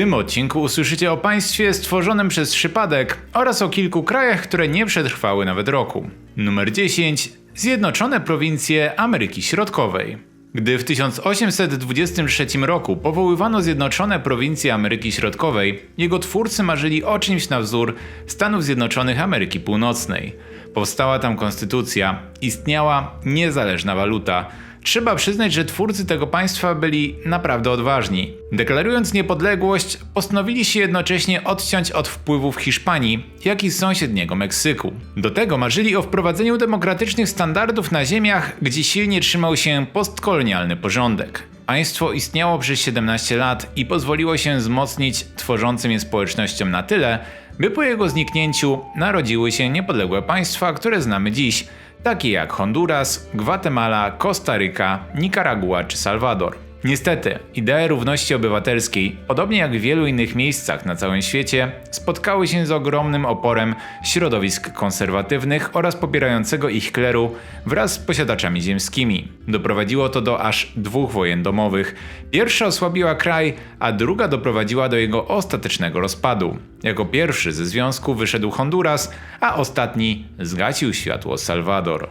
tym odcinku usłyszycie o państwie stworzonym przez przypadek oraz o kilku krajach, które nie przetrwały nawet roku. Numer 10. Zjednoczone prowincje Ameryki Środkowej. Gdy w 1823 roku powoływano Zjednoczone Prowincje Ameryki Środkowej, jego twórcy marzyli o czymś na wzór Stanów Zjednoczonych Ameryki Północnej. Powstała tam konstytucja, istniała niezależna waluta. Trzeba przyznać, że twórcy tego państwa byli naprawdę odważni. Deklarując niepodległość, postanowili się jednocześnie odciąć od wpływów Hiszpanii, jak i sąsiedniego Meksyku. Do tego marzyli o wprowadzeniu demokratycznych standardów na ziemiach, gdzie silnie trzymał się postkolonialny porządek. Państwo istniało przez 17 lat i pozwoliło się wzmocnić tworzącym je społecznościom na tyle, by po jego zniknięciu narodziły się niepodległe państwa, które znamy dziś, takie jak Honduras, Gwatemala, Kostaryka, Nikaragua czy Salwador. Niestety, idee równości obywatelskiej, podobnie jak w wielu innych miejscach na całym świecie, spotkały się z ogromnym oporem środowisk konserwatywnych oraz popierającego ich kleru wraz z posiadaczami ziemskimi. Doprowadziło to do aż dwóch wojen domowych. Pierwsza osłabiła kraj, a druga doprowadziła do jego ostatecznego rozpadu. Jako pierwszy ze związku wyszedł Honduras, a ostatni zgasił światło Salwador.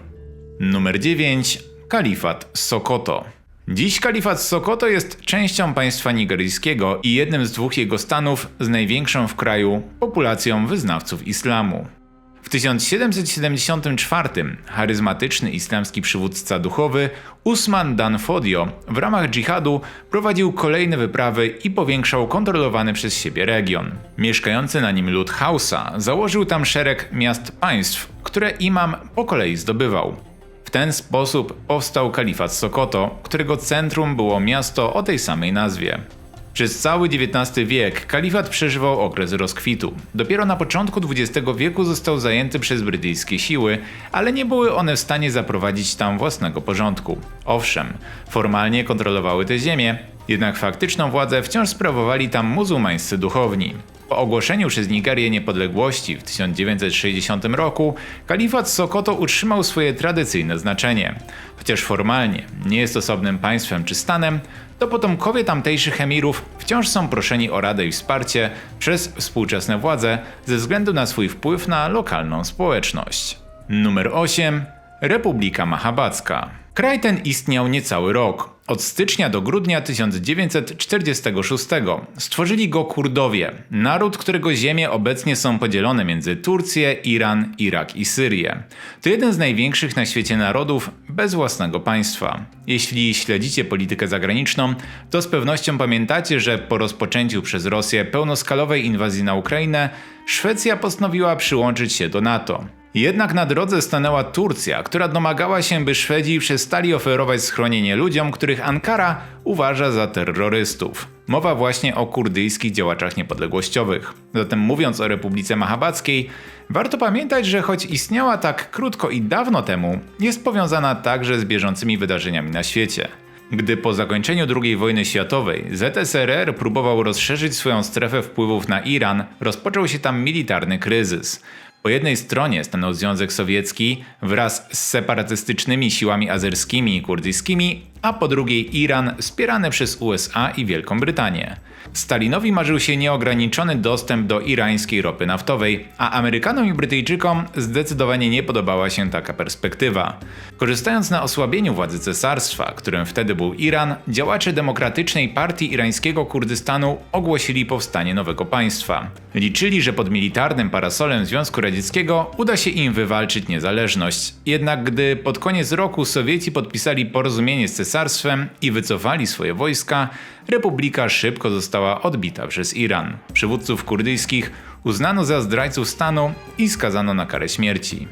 Numer 9. Kalifat Sokoto. Dziś kalifat Sokoto jest częścią państwa nigeryjskiego i jednym z dwóch jego stanów z największą w kraju populacją wyznawców islamu. W 1774 charyzmatyczny islamski przywódca duchowy Usman Dan Fodio w ramach dżihadu prowadził kolejne wyprawy i powiększał kontrolowany przez siebie region. Mieszkający na nim lud Hausa założył tam szereg miast państw, które imam po kolei zdobywał. W ten sposób powstał kalifat Sokoto, którego centrum było miasto o tej samej nazwie. Przez cały XIX wiek kalifat przeżywał okres rozkwitu. Dopiero na początku XX wieku został zajęty przez brytyjskie siły, ale nie były one w stanie zaprowadzić tam własnego porządku. Owszem, formalnie kontrolowały te ziemię, jednak faktyczną władzę wciąż sprawowali tam muzułmańscy duchowni. Po ogłoszeniu przez Nigerię niepodległości w 1960 roku, kalifat Sokoto utrzymał swoje tradycyjne znaczenie. Chociaż formalnie nie jest osobnym państwem czy stanem, to potomkowie tamtejszych emirów wciąż są proszeni o radę i wsparcie przez współczesne władze ze względu na swój wpływ na lokalną społeczność. Numer 8. Republika Mahabacka. Kraj ten istniał niecały rok. Od stycznia do grudnia 1946 stworzyli go Kurdowie, naród, którego ziemie obecnie są podzielone między Turcję, Iran, Irak i Syrię. To jeden z największych na świecie narodów bez własnego państwa. Jeśli śledzicie politykę zagraniczną, to z pewnością pamiętacie, że po rozpoczęciu przez Rosję pełnoskalowej inwazji na Ukrainę, Szwecja postanowiła przyłączyć się do NATO. Jednak na drodze stanęła Turcja, która domagała się, by Szwedzi przestali oferować schronienie ludziom, których Ankara uważa za terrorystów. Mowa właśnie o kurdyjskich działaczach niepodległościowych. Zatem mówiąc o Republice Mahabackiej, warto pamiętać, że choć istniała tak krótko i dawno temu, jest powiązana także z bieżącymi wydarzeniami na świecie. Gdy po zakończeniu II wojny światowej ZSRR próbował rozszerzyć swoją strefę wpływów na Iran, rozpoczął się tam militarny kryzys. Po jednej stronie stanął Związek Sowiecki wraz z separatystycznymi siłami azerskimi i kurdyjskimi, a po drugiej Iran wspierany przez USA i Wielką Brytanię. Stalinowi marzył się nieograniczony dostęp do irańskiej ropy naftowej, a Amerykanom i Brytyjczykom zdecydowanie nie podobała się taka perspektywa. Korzystając na osłabieniu władzy cesarstwa, którym wtedy był Iran, działacze Demokratycznej Partii Irańskiego Kurdystanu ogłosili powstanie nowego państwa. Liczyli, że pod militarnym parasolem Związku Radzieckiego uda się im wywalczyć niezależność. Jednak gdy pod koniec roku Sowieci podpisali porozumienie z cesarstwem i wycofali swoje wojska, republika szybko została odbita przez Iran. Przywódców kurdyjskich uznano za zdrajców stanu i skazano na karę śmierci.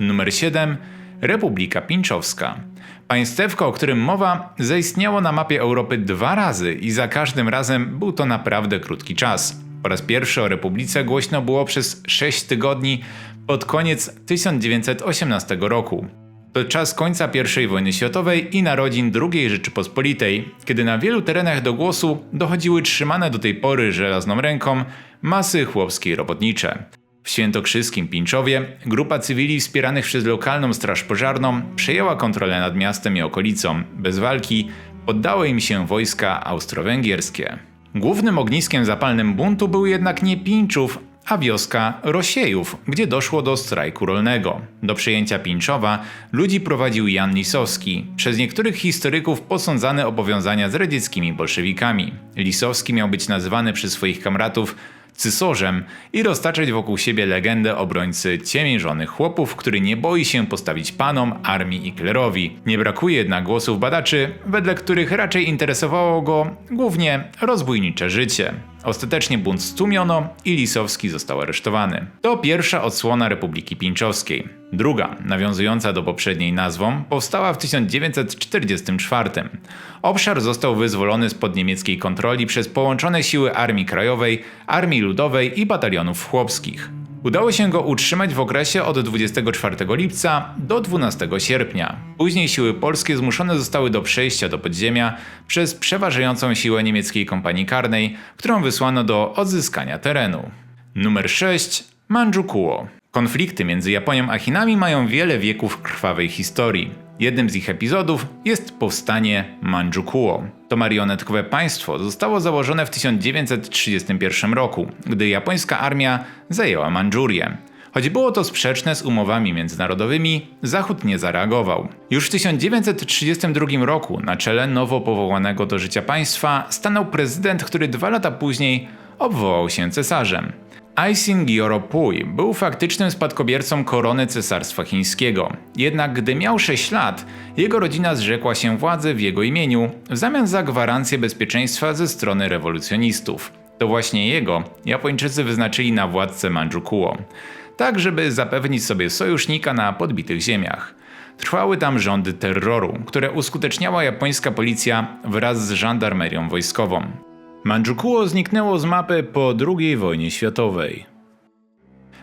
Numer 7. Republika Pinczowska. Państewko, o którym mowa, zaistniało na mapie Europy dwa razy i za każdym razem był to naprawdę krótki czas. Po raz pierwszy o Republice głośno było przez 6 tygodni pod koniec 1918 roku. To czas końca I wojny światowej i narodzin II Rzeczypospolitej, kiedy na wielu terenach do głosu dochodziły trzymane do tej pory żelazną ręką masy chłopskie robotnicze. W świętokrzyskim Pińczowie grupa cywili wspieranych przez lokalną straż pożarną przejęła kontrolę nad miastem i okolicą. Bez walki poddały im się wojska austro-węgierskie. Głównym ogniskiem zapalnym buntu był jednak nie Pińczów, a wioska Rosiejów, gdzie doszło do strajku rolnego. Do przejęcia Pińczowa ludzi prowadził Jan Lisowski, przez niektórych historyków posądzany o powiązania z radzieckimi bolszewikami. Lisowski miał być nazywany przez swoich kamratów cysorzem i roztaczać wokół siebie legendę obrońcy ciemiężonych chłopów, który nie boi się postawić panom, armii i klerowi. Nie brakuje jednak głosów badaczy, wedle których raczej interesowało go głównie rozbójnicze życie. Ostatecznie bunt stłumiono i Lisowski został aresztowany. To pierwsza odsłona Republiki Pińczowskiej. Druga, nawiązująca do poprzedniej nazwą, powstała w 1944. Obszar został wyzwolony spod niemieckiej kontroli przez połączone siły Armii Krajowej, Armii Ludowej i batalionów chłopskich. Udało się go utrzymać w okresie od 24 lipca do 12 sierpnia. Później siły polskie zmuszone zostały do przejścia do podziemia przez przeważającą siłę niemieckiej kompanii karnej, którą wysłano do odzyskania terenu. Numer 6. Manchukuo. Konflikty między Japonią a Chinami mają wiele wieków krwawej historii. Jednym z ich epizodów jest powstanie Manchukuo. To marionetkowe państwo zostało założone w 1931 roku, gdy japońska armia zajęła Mandżurię. Choć było to sprzeczne z umowami międzynarodowymi, Zachód nie zareagował. Już w 1932 roku na czele nowo powołanego do życia państwa stanął prezydent, który dwa lata później obwołał się cesarzem. Aisin Gyoropui był faktycznym spadkobiercą korony cesarstwa chińskiego. Jednak gdy miał 6 lat, jego rodzina zrzekła się władzy w jego imieniu w zamian za gwarancję bezpieczeństwa ze strony rewolucjonistów. To właśnie jego Japończycy wyznaczyli na władcę Manchukuo, tak żeby zapewnić sobie sojusznika na podbitych ziemiach. Trwały tam rządy terroru, które uskuteczniała japońska policja wraz z żandarmerią wojskową. Manchukuo zniknęło z mapy po II wojnie światowej.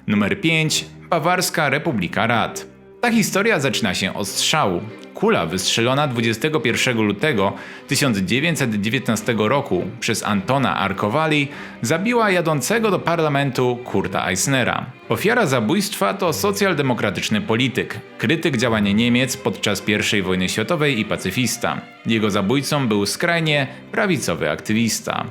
Numer 5. Bawarska Republika Rad. Ta historia zaczyna się od strzału. Kula wystrzelona 21 lutego 1919 roku przez Antona Arkowali zabiła jadącego do parlamentu Kurta Eisnera. Ofiara zabójstwa to socjaldemokratyczny polityk, krytyk działania Niemiec podczas I wojny światowej i pacyfista. Jego zabójcą był skrajnie prawicowy aktywista.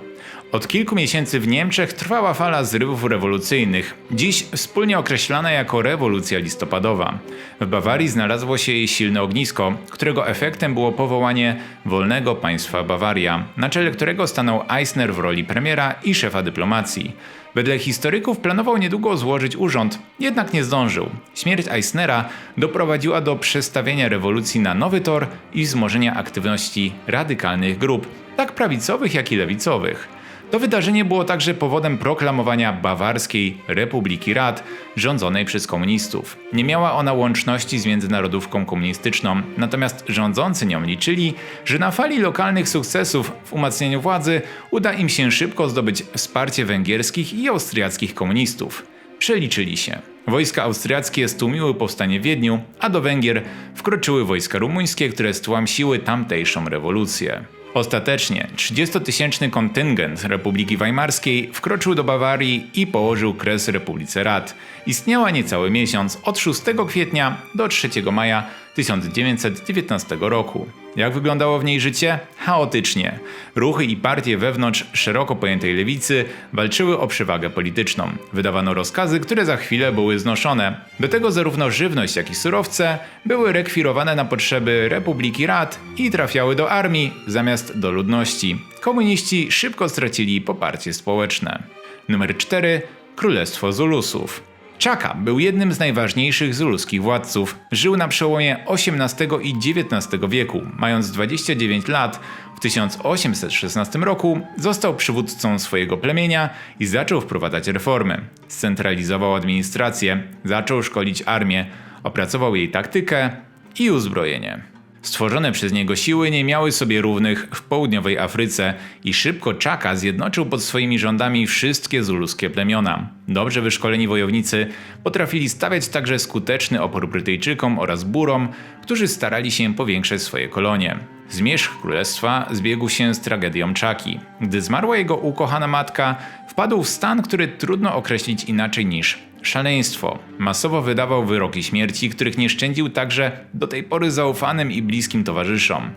Od kilku miesięcy w Niemczech trwała fala zrywów rewolucyjnych, dziś wspólnie określana jako rewolucja listopadowa. W Bawarii znalazło się jej silne ognisko, którego efektem było powołanie wolnego państwa Bawaria, na czele którego stanął Eisner w roli premiera i szefa dyplomacji. Wedle historyków planował niedługo złożyć urząd, jednak nie zdążył. Śmierć Eisnera doprowadziła do przestawienia rewolucji na nowy tor i wzmożenia aktywności radykalnych grup, tak prawicowych jak i lewicowych. To wydarzenie było także powodem proklamowania Bawarskiej Republiki Rad, rządzonej przez komunistów. Nie miała ona łączności z międzynarodówką komunistyczną, natomiast rządzący nią liczyli, że na fali lokalnych sukcesów w umacnianiu władzy uda im się szybko zdobyć wsparcie węgierskich i austriackich komunistów. Przeliczyli się. Wojska austriackie stłumiły powstanie w Wiedniu, a do Węgier wkroczyły wojska rumuńskie, które stłamsiły tamtejszą rewolucję. Ostatecznie 30-tysięczny kontyngent Republiki Weimarskiej wkroczył do Bawarii i położył kres Republice Rad. Istniała niecały miesiąc od 6 kwietnia do 3 maja 1919 roku. Jak wyglądało w niej życie? Chaotycznie. Ruchy i partie wewnątrz szeroko pojętej lewicy walczyły o przewagę polityczną. Wydawano rozkazy, które za chwilę były znoszone. Do tego zarówno żywność, jak i surowce były rekwirowane na potrzeby Republiki Rad i trafiały do armii zamiast do ludności. Komuniści szybko stracili poparcie społeczne. Numer 4. Królestwo Zulusów. Chaka był jednym z najważniejszych zuluskich władców. Żył na przełomie XVIII i XIX wieku. Mając 29 lat, w 1816 roku został przywódcą swojego plemienia i zaczął wprowadzać reformy. Scentralizował administrację, zaczął szkolić armię, opracował jej taktykę i uzbrojenie. Stworzone przez niego siły nie miały sobie równych w południowej Afryce i szybko Czaka zjednoczył pod swoimi rządami wszystkie zuluskie plemiona. Dobrze wyszkoleni wojownicy potrafili stawiać także skuteczny opór Brytyjczykom oraz Burom, którzy starali się powiększać swoje kolonie. Zmierzch królestwa zbiegł się z tragedią Czaki. Gdy zmarła jego ukochana matka, wpadł w stan, który trudno określić inaczej niż szaleństwo. Masowo wydawał wyroki śmierci, których nie szczędził także do tej pory zaufanym i bliskim towarzyszom.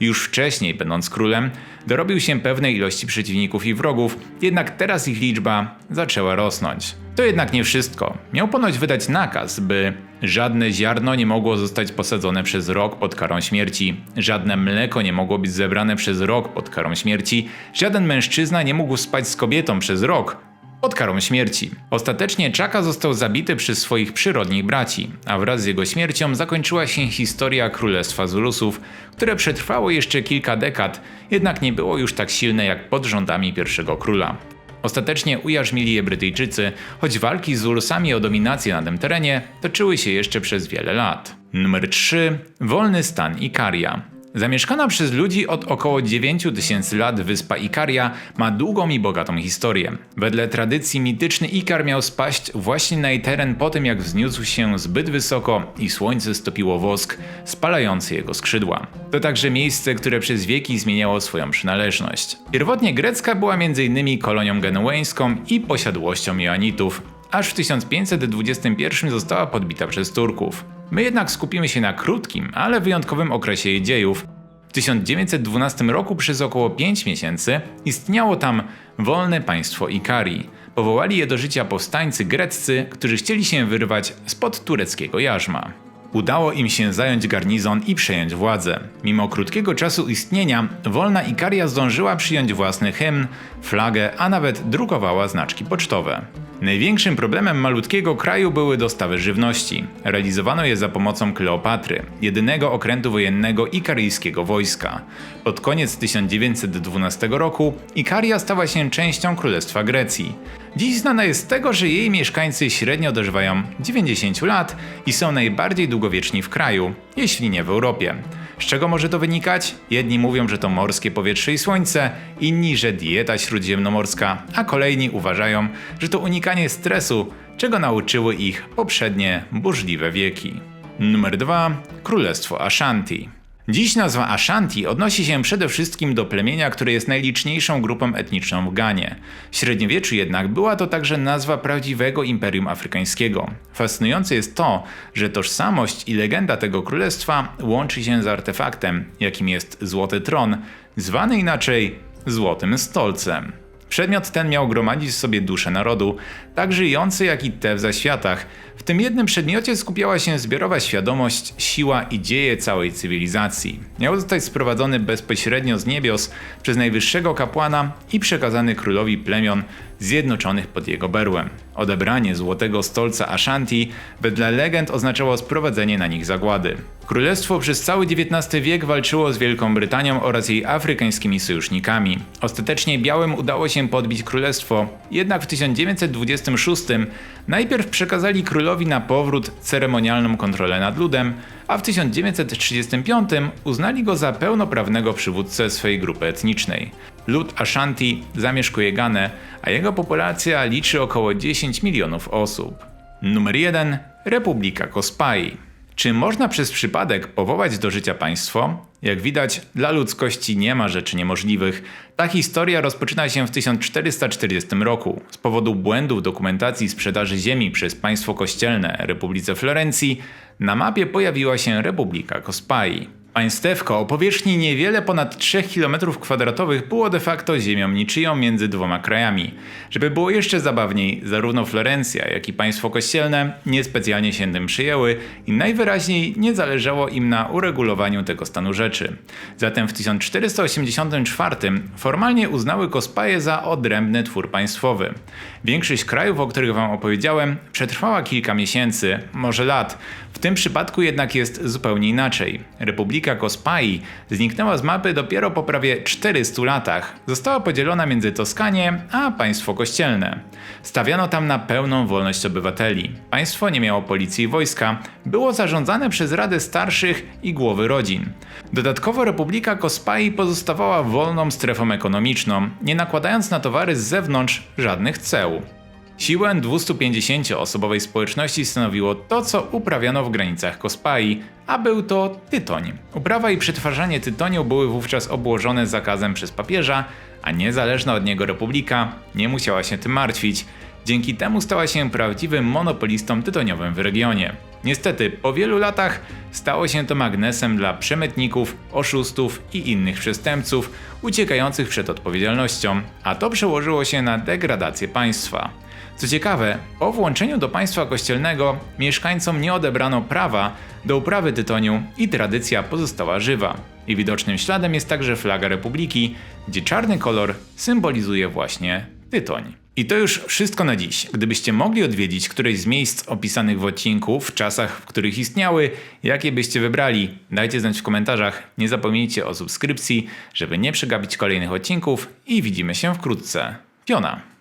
Już wcześniej, będąc królem, dorobił się pewnej ilości przeciwników i wrogów, jednak teraz ich liczba zaczęła rosnąć. To jednak nie wszystko. Miał ponoć wydać nakaz, by żadne ziarno nie mogło zostać posadzone przez rok pod karą śmierci, żadne mleko nie mogło być zebrane przez rok pod karą śmierci, żaden mężczyzna nie mógł spać z kobietą przez rok pod karą śmierci. Ostatecznie Czaka został zabity przez swoich przyrodnich braci, a wraz z jego śmiercią zakończyła się historia Królestwa Zulusów, które przetrwało jeszcze kilka dekad, jednak nie było już tak silne jak pod rządami pierwszego króla. Ostatecznie ujarzmili je Brytyjczycy, choć walki z Zulusami o dominację na tym terenie toczyły się jeszcze przez wiele lat. Numer 3. Wolny stan Ikaria. Zamieszkana przez ludzi od około 9000 lat wyspa Ikaria ma długą i bogatą historię. Wedle tradycji mityczny Ikar miał spaść właśnie na jej teren po tym jak wzniósł się zbyt wysoko i słońce stopiło wosk spalający jego skrzydła. To także miejsce, które przez wieki zmieniało swoją przynależność. Pierwotnie grecka była m.in. kolonią genueńską i posiadłością Joanitów, aż w 1521 została podbita przez Turków. My jednak skupimy się na krótkim, ale wyjątkowym okresie jej dziejów. W 1912 roku przez około 5 miesięcy istniało tam wolne państwo Ikarii. Powołali je do życia powstańcy greccy, którzy chcieli się wyrwać spod tureckiego jarzma. Udało im się zająć garnizon i przejąć władzę. Mimo krótkiego czasu istnienia, wolna Ikaria zdążyła przyjąć własny hymn, flagę, a nawet drukowała znaczki pocztowe. Największym problemem malutkiego kraju były dostawy żywności. Realizowano je za pomocą Kleopatry, jedynego okrętu wojennego ikaryjskiego wojska. Pod koniec 1912 roku Ikaria stała się częścią Królestwa Grecji. Dziś znana jest z tego, że jej mieszkańcy średnio dożywają 90 lat i są najbardziej długowieczni w kraju, jeśli nie w Europie. Z czego może to wynikać? Jedni mówią, że to morskie powietrze i słońce, inni, że dieta śródziemnomorska, a kolejni uważają, że to unikanie stresu, czego nauczyły ich poprzednie burzliwe wieki. Numer 2. Królestwo Ashanti. Dziś nazwa Ashanti odnosi się przede wszystkim do plemienia, które jest najliczniejszą grupą etniczną w Ganie. W średniowieczu jednak była to także nazwa prawdziwego imperium afrykańskiego. Fascynujące jest to, że tożsamość i legenda tego królestwa łączy się z artefaktem, jakim jest Złoty Tron, zwany inaczej Złotym Stolcem. Przedmiot ten miał gromadzić w sobie duszę narodu, tak żyjący jak i te w zaświatach. W tym jednym przedmiocie skupiała się zbiorowa świadomość, siła i dzieje całej cywilizacji. Miał zostać sprowadzony bezpośrednio z niebios przez najwyższego kapłana i przekazany królowi plemion zjednoczonych pod jego berłem. Odebranie złotego stolca Ashanti wedle legend oznaczało sprowadzenie na nich zagłady. Królestwo przez cały XIX wiek walczyło z Wielką Brytanią oraz jej afrykańskimi sojusznikami. Ostatecznie białym udało się podbić królestwo, jednak w 1926 najpierw przekazali królowi na powrót ceremonialną kontrolę nad ludem, a w 1935 uznali go za pełnoprawnego przywódcę swojej grupy etnicznej. Lud Ashanti zamieszkuje Ganę, a jego populacja liczy około 10 milionów osób. Numer 1. Republika Kospai. Czy można przez przypadek powołać do życia państwo? Jak widać, dla ludzkości nie ma rzeczy niemożliwych. Ta historia rozpoczyna się w 1440 roku. Z powodu błędów dokumentacji sprzedaży ziemi przez państwo kościelne Republice Florencji, na mapie pojawiła się Republika Kospai. Państewko o powierzchni niewiele ponad 3 km2 było de facto ziemią niczyją między dwoma krajami. Żeby było jeszcze zabawniej, zarówno Florencja, jak i państwo kościelne niespecjalnie się tym przyjęły i najwyraźniej nie zależało im na uregulowaniu tego stanu rzeczy. Zatem w 1484 formalnie uznały Kospaje za odrębny twór państwowy. Większość krajów, o których wam opowiedziałem, przetrwała kilka miesięcy, może lat. Tym przypadku jednak jest zupełnie inaczej. Republika Kospai zniknęła z mapy dopiero po prawie 400 latach. Została podzielona między Toskanię a państwo kościelne. Stawiano tam na pełną wolność obywateli. Państwo nie miało policji i wojska, było zarządzane przez Radę Starszych i głowy rodzin. Dodatkowo Republika Kospai pozostawała wolną strefą ekonomiczną, nie nakładając na towary z zewnątrz żadnych ceł. Siłę 250-osobowej społeczności stanowiło to, co uprawiano w granicach Kospai, a był to tytoń. Uprawa i przetwarzanie tytoniu były wówczas obłożone zakazem przez papieża, a niezależna od niego republika nie musiała się tym martwić. Dzięki temu stała się prawdziwym monopolistą tytoniowym w regionie. Niestety, po wielu latach stało się to magnesem dla przemytników, oszustów i innych przestępców uciekających przed odpowiedzialnością, a to przełożyło się na degradację państwa. Co ciekawe, po włączeniu do państwa kościelnego mieszkańcom nie odebrano prawa do uprawy tytoniu i tradycja pozostała żywa. I widocznym śladem jest także flaga republiki, gdzie czarny kolor symbolizuje właśnie tytoń. I to już wszystko na dziś. Gdybyście mogli odwiedzić któreś z miejsc opisanych w odcinku w czasach, w których istniały, jakie byście wybrali? Dajcie znać w komentarzach. Nie zapomnijcie o subskrypcji, żeby nie przegapić kolejnych odcinków i widzimy się wkrótce. Piona.